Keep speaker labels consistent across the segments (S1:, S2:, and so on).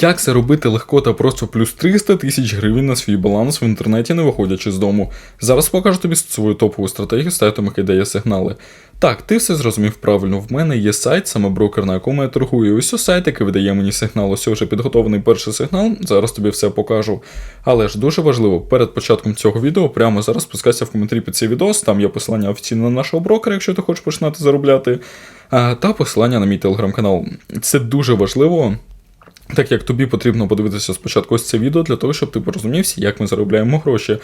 S1: Як заробити легко та просто плюс 300 тисяч гривень на свій баланс в інтернеті, не виходячи з дому? Зараз покажу тобі свою топову стратегію з сайтом, дає сигнали. Так, ти все зрозумів правильно. В мене є сайт, саме брокер, на якому я торгую. Ось ось сайт, який видає мені сигнал. Ось вже підготовлений перший сигнал. Зараз тобі все покажу. Але ж дуже важливо, перед початком цього відео, прямо зараз спускайся в коментарі під цей відео, там є посилання офіційно на нашого брокера, якщо ти хочеш починати заробляти, та посилання на мій телеграм-канал. Це дуже важливо. Так як тобі потрібно подивитися спочатку ось це відео для того, щоб ти порозумівся, як ми заробляємо гроші.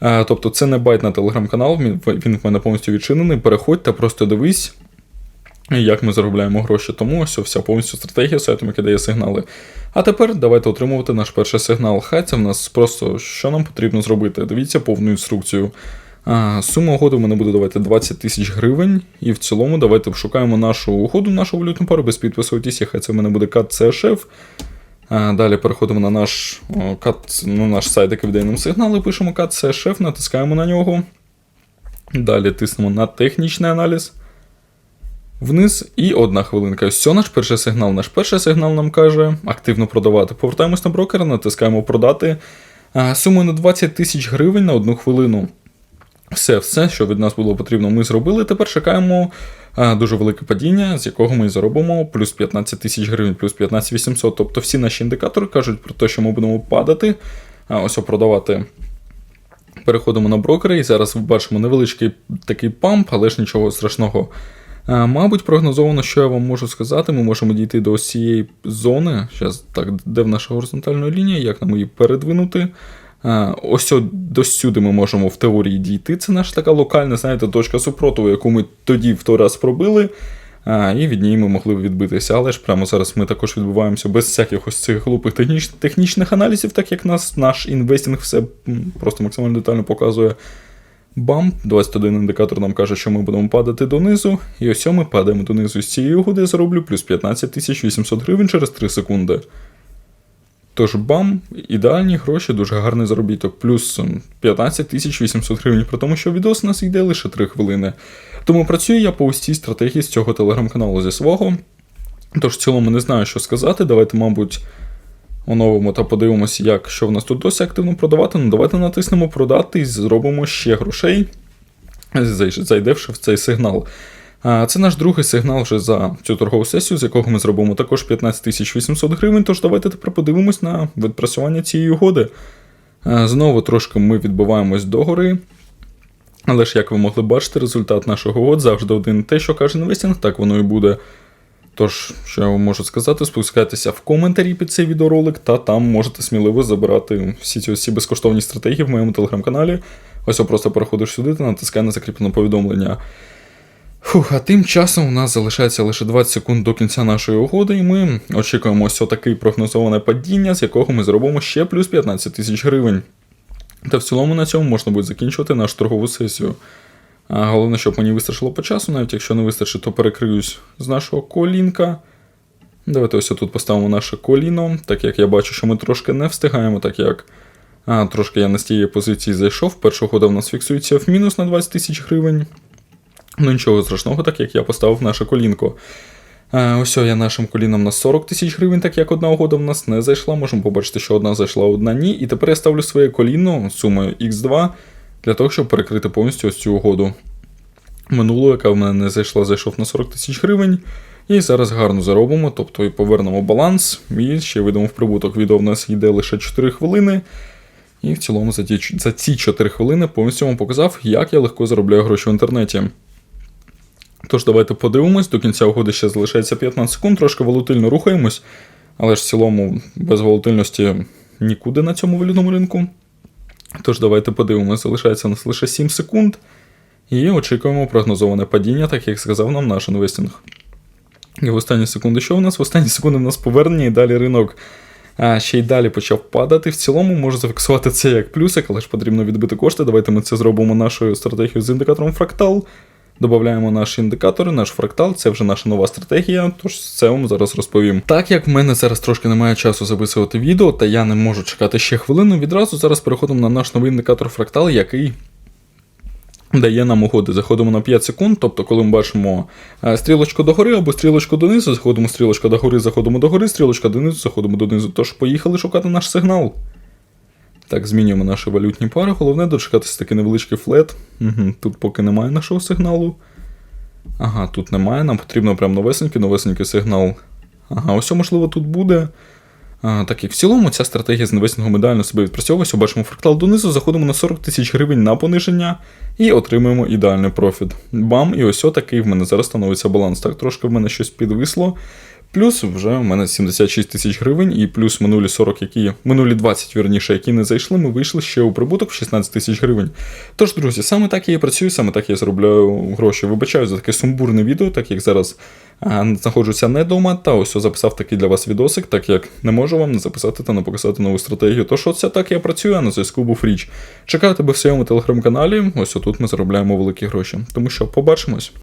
S1: А, тобто це не байт на телеграм-канал, він, він в мене повністю відчинений. Переходь та просто дивись, як ми заробляємо гроші. Тому ось вся повністю стратегія сайту, який дає сигнали. А тепер давайте отримувати наш перший сигнал. Хай це в нас просто що нам потрібно зробити. Дивіться повну інструкцію. А, Сума угоди в мене буде давайте 20 тисяч гривень. І в цілому давайте шукаємо нашу угоду, нашу валютну пару, без підписуйтесь, хай це в мене буде CAT CSHF. Далі переходимо на наш CAT, на наш сайт, який видає нам сигнали, пишемо CAT CSHF, натискаємо на нього. Далі тиснемо на технічний аналіз. Вниз і одна хвилинка. Ось наш перший сигнал. Наш перший сигнал нам каже активно продавати. Повертаємось на брокера, натискаємо продати. Сумою на 20 тисяч гривень на одну хвилину. Все, все, що від нас було потрібно, ми зробили. Тепер чекаємо а, дуже велике падіння, з якого ми заробимо плюс 15 тисяч гривень, плюс 15 800. Тобто всі наші індикатори кажуть про те, що ми будемо падати, а ось продавати. Переходимо на брокери, і зараз бачимо невеличкий такий памп, але ж нічого страшного. А, мабуть, прогнозовано, що я вам можу сказати, ми можемо дійти до ось цієї зони. Зараз так, де в наша горизонтальна лінія, як нам її передвинути. А, Ось до сюди ми можемо в теорії дійти. Це наша така локальна, знаєте, точка супротиву, яку ми тоді в той раз пробили, а, і від ній ми могли відбитися. Але ж прямо зараз ми також відбуваємося без всяких ось цих глупих техніч, технічних аналізів, так як нас наш інвестинг все просто максимально детально показує. Бам, 21 індикатор нам каже, що ми будемо падати донизу, і ось ми падаємо донизу з цієї угоди, я зароблю плюс 15 800 гривень через 3 секунди. Тож бам, ідеальні гроші, дуже гарний заробіток, плюс 15 800 гривень, при тому, що відос у нас йде лише 3 хвилини. Тому працюю я по ось цій стратегії з цього телеграм-каналу зі свого. Тож в цілому не знаю, що сказати. Давайте, мабуть, оновимо та подивимося, як що в нас тут досі активно продавати. Ну, давайте натиснемо продати і зробимо ще грошей, зайдевши в цей сигнал. Це наш другий сигнал вже за цю торгову сесію, з якого ми зробимо також 15 800 гривень. Тож давайте тепер подивимось на відпрацювання цієї угоди. Знову трошки ми відбиваємось догори. Але ж, як ви могли бачити, результат нашого угод завжди один. Те, що каже інвестінг, так воно і буде. Тож, що я вам можу сказати, спускайтеся в коментарі під цей відеоролик, та там можете сміливо забирати всі ці всі безкоштовні стратегії в моєму телеграм-каналі. Ось просто переходиш сюди та натискай на закріплене повідомлення. Фух, а тим часом у нас залишається лише 20 секунд до кінця нашої угоди, і ми очікуємо ось таке прогнозоване падіння, з якого ми зробимо ще плюс 15 тисяч гривень. Та в цілому на цьому можна буде закінчувати нашу торгову сесію. А Головне, щоб мені вистачило по часу, навіть якщо не вистачить, то перекриюсь з нашого колінка. Давайте ось тут поставимо наше коліно, так як я бачу, що ми трошки не встигаємо, так як а, трошки я на з тієї позиції зайшов. Перша угода в нас фіксується в мінус на 20 тисяч гривень. Ну нічого страшного, так як я поставив наше колінко. А, Ось я нашим коліном на 40 тисяч гривень, так як одна угода в нас не зайшла. Можемо побачити, що одна зайшла, одна ні. І тепер я ставлю своє коліно сумою X2 для того, щоб перекрити повністю ось цю угоду. Минулу, яка в мене не зайшла, зайшов на 40 тисяч гривень. І зараз гарно заробимо, тобто і повернемо баланс, і ще вийдемо в прибуток. Відео в нас йде лише 4 хвилини. І в цілому за ці 4 хвилини повністю вам показав, як я легко заробляю гроші в інтернеті. Тож, давайте подивимось, до кінця угоди ще залишається 15 секунд, трошки волатильно рухаємось, але ж в цілому без волатильності нікуди на цьому валютному ринку. Тож, давайте подивимось, залишається нас лише 7 секунд. І очікуємо прогнозоване падіння, так як сказав нам наш інвестинг. І в останні секунди, що у нас? В останні секунди у нас повернення і далі ринок а, ще й далі почав падати. В цілому можу зафіксувати це як плюсик, але ж потрібно відбити кошти. Давайте ми це зробимо нашою стратегією з індикатором фрактал. Додаємо наші індикатори, наш фрактал, це вже наша нова стратегія, тож це вам зараз розповім. Так як в мене зараз трошки немає часу записувати відео, та я не можу чекати ще хвилину, відразу зараз переходимо на наш новий індикатор фрактал, який дає нам угоди. Заходимо на 5 секунд, тобто, коли ми бачимо е, стрілочку догори або стрілочку донизу, заходимо стрілочка догори, заходимо догори, стрілочка донизу, заходимо донизу. Тож поїхали шукати наш сигнал. Так, змінюємо наші валютні пари. Головне дочекатися такий невеличкий флет. Угу, тут поки немає нашого сигналу. Ага, тут немає. Нам потрібно прям новесенький, новесенький сигнал. Ага, ось можливо тут буде. А, так як в цілому ця стратегія з інвестингом ідеально себе відпрацьовується, бачимо фрактал донизу, заходимо на 40 тисяч гривень на пониження і отримуємо ідеальний профіт. Бам, і ось отакий в мене зараз становиться баланс. Так, трошки в мене щось підвисло. Плюс вже в мене 76 тисяч гривень, і плюс минулі 40, які минулі 20, вірніше, які не зайшли, ми вийшли ще у прибуток в 16 тисяч гривень. Тож, друзі, саме так я і працюю, саме так я заробляю гроші. Вибачаю за таке сумбурне відео, так як зараз а, знаходжуся не вдома, та ось записав такий для вас відосик, так як не можу вам не записати та не показати нову стратегію. Тож оце так я працюю, а на зв'язку був річ. Чекаю тебе в своєму телеграм-каналі. Ось отут ми заробляємо великі гроші. Тому що побачимось.